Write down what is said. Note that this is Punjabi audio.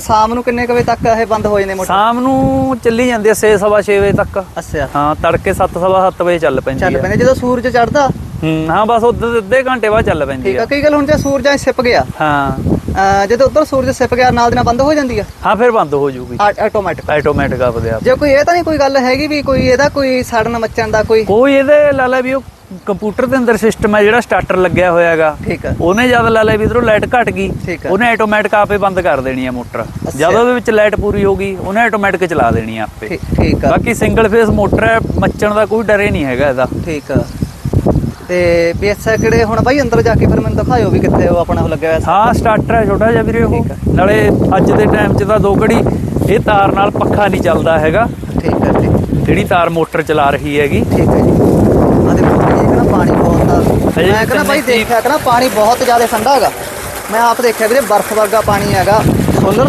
ਸ਼ਾਮ ਨੂੰ ਕਿੰਨੇ ਕੁ ਵਜੇ ਤੱਕ ਇਹ ਬੰਦ ਹੋ ਜਾਂਦੇ ਮੋਟਰ? ਸ਼ਾਮ ਨੂੰ ਚੱਲੀ ਜਾਂਦੀ ਆ 6:30 ਵਜੇ ਤੱਕ। ਅੱਛਾ। ਹਾਂ ਤੜਕੇ 7:30 ਵਜੇ ਚੱਲ ਪੈਂਦੀ ਚੱਲ ਪੈਂਦੇ ਜਦੋਂ ਸੂਰਜ ਚੜਦਾ ਹੂੰ ਹਾਂ ਬਸ ਉਦੋਂ ਅੱਧੇ ਘੰਟੇ ਬਾਅਦ ਚੱਲ ਪੈਂਦੀ ਠੀਕ ਆ ਕਈ ਗੱਲ ਹੁਣ ਜੇ ਸੂਰਜ ਐ ਸਿਪ ਗਿਆ। ਹਾਂ। ਜਦੋਂ ਉਧਰ ਸੂਰਜ ਸਿਪ ਗਿਆ ਨਾਲ ਦੀ ਨਾਲ ਬੰਦ ਹੋ ਜਾਂਦੀ ਆ? ਹਾਂ ਫਿਰ ਬੰਦ ਹੋ ਜੂਗੀ। ਆਟੋਮੈਟਿਕ ਆਟੋਮੈਟਿਕ ਆਪਦੇ ਆਪ। ਜੇ ਕੋਈ ਇਹ ਤਾਂ ਨਹੀਂ ਕੋਈ ਗੱਲ ਹੈਗੀ ਵੀ ਕੋਈ ਇਹਦਾ ਕੋਈ ਸੜਨ ਮੱਚਣ ਦਾ ਕੋਈ ਕੋਈ ਇਹਦੇ ਲਾ ਲੈ ਵੀ ਉਹ ਕੰਪਿਊਟਰ ਦੇ ਅੰਦਰ ਸਿਸਟਮ ਹੈ ਜਿਹੜਾ ਸਟਾਰਟਰ ਲੱਗਿਆ ਹੋਇਆ ਹੈਗਾ। ਠੀਕ ਆ ਉਹਨੇ ਜਦ ਲਾ ਲੈ ਵੀ ਇਧਰੋਂ ਲਾਈਟ ਘਟ ਗਈ। ਠੀਕ। ਉਹਨੇ ਆਟੋਮੈਟਿਕ ਆਪੇ ਬੰਦ ਕਰ ਦੇਣੀ ਆ ਮੋਟਰ। ਜਦ ਉਹਦੇ ਵਿੱਚ ਲਾਈਟ ਪੂਰੀ ਹੋ ਗਈ ਉਹਨੇ ਆਟੋਮੈਟਿਕ ਚਲਾ ਦੇਣੀ ਆ ਆਪੇ। ਠੀਕ ਠੀਕ ਆ। ਬਾਕੀ ਸਿੰਗਲ ਫੇਸ ਮੋਟਰ ਹੈ ਮੱਚਣ ਦਾ ਕੋਈ ਡਰ ਹੀ ਨਹੀਂ ਹੈਗਾ ਇਹਦਾ। ਠੀਕ ਆ। ਤੇ ਪੀਐਸਆ ਕਿਹੜੇ ਹੁਣ ਬਾਈ ਅੰਦਰ ਜਾ ਕੇ ਫਿਰ ਮੈਨੂੰ ਦਿਖਾਇਓ ਵੀ ਕਿੱਥੇ ਉਹ ਆਪਣਾ ਉਹ ਲੱਗਿਆ ਹੋਇਆ। ਹਾਂ ਸਟਾਰਟਰ ਹੈ ਛੋਟਾ ਜਿਹਾ ਵੀਰੇ ਉਹ। ਠੀਕ। ਨਾਲੇ ਅੱਜ ਦੇ ਟਾਈਮ 'ਚ ਤਾਂ ਦੋ ਘੜੀ ਇਹ ਤਾਰ ਨਾਲ ਪੱਖਾ ਨਹੀਂ ਚੱਲਦਾ ਹੈਗਾ। ਠੀਕ ਆ ਠੀਕ ਜਿਹੜੀ ਤਾਰ ਮੋਟਰ ਚਲਾ ਰਹੀ ਹੈਗੀ। ਠੀਕ ਹੈ ਜੀ ਆ ਦੇਖੋ ਜੀ ਕਹਿੰਦਾ ਪਾਣੀ ਬਹੁਤ ਆ ਹਜੇ ਮੈਂ ਕਹਿੰਦਾ ਬਾਈ ਦੇਖਿਆ ਕਹਿੰਦਾ ਪਾਣੀ ਬਹੁਤ ਜ਼ਿਆਦਾ ਠੰਡਾ ਹੈਗਾ। ਮੈਂ ਆਪ ਦੇਖਿਆ ਵੀਰੇ ਬਰਫ਼ ਵਰਗਾ ਪਾਣੀ ਹੈਗਾ। ਸੋਲਰ